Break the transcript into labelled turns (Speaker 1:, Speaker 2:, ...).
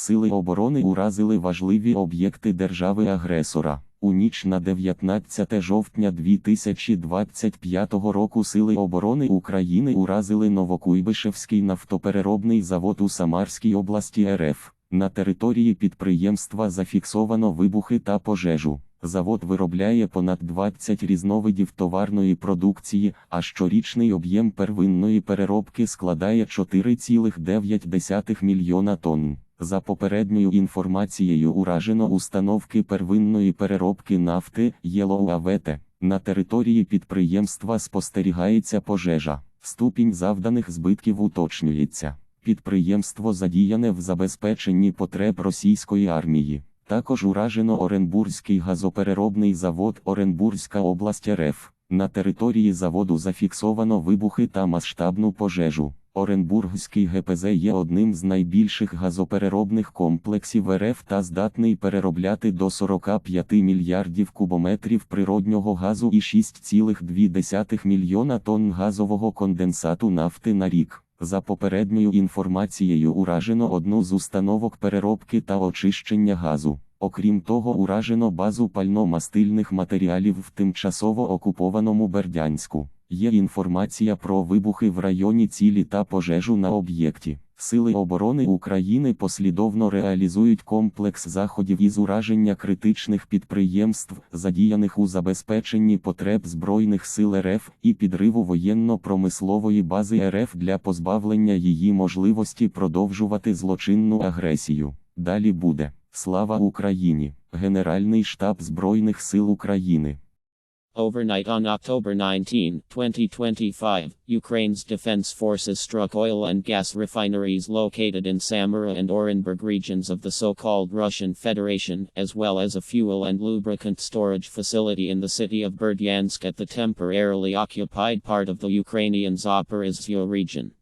Speaker 1: Сили оборони уразили важливі об'єкти держави-агресора. У ніч на 19 жовтня 2025 року Сили оборони України уразили Новокуйбишевський нафтопереробний завод у Самарській області РФ. На території підприємства зафіксовано вибухи та пожежу. Завод виробляє понад 20 різновидів товарної продукції, а щорічний об'єм первинної переробки складає 4,9 мільйона тонн. За попередньою інформацією уражено установки первинної переробки нафти ЄЛОУАВЕТЕ. На території підприємства спостерігається пожежа. Ступінь завданих збитків уточнюється. Підприємство задіяне в забезпеченні потреб російської армії. Також уражено Оренбурзький газопереробний завод Оренбурзька область РФ. На території заводу зафіксовано вибухи та масштабну пожежу. Оренбургський ГПЗ є одним з найбільших газопереробних комплексів РФ та здатний переробляти до 45 мільярдів кубометрів природнього газу і 6,2 мільйона тонн газового конденсату нафти на рік. За попередньою інформацією уражено одну з установок переробки та очищення газу. Окрім того, уражено базу пально-мастильних матеріалів в тимчасово окупованому Бердянську. Є інформація про вибухи в районі цілі та пожежу на об'єкті. Сили оборони України послідовно реалізують комплекс заходів із ураження критичних підприємств, задіяних у забезпеченні потреб Збройних сил РФ і підриву воєнно-промислової бази РФ для позбавлення її можливості продовжувати злочинну агресію. Далі буде Слава Україні! Генеральний штаб Збройних сил України.
Speaker 2: Overnight on October 19, 2025, Ukraine's defense forces struck oil and gas refineries located in Samara and Orenburg regions of the so called Russian Federation, as well as a fuel and lubricant storage facility in the city of Berdyansk at the temporarily occupied part of the Ukrainian Zaporizhzhia region.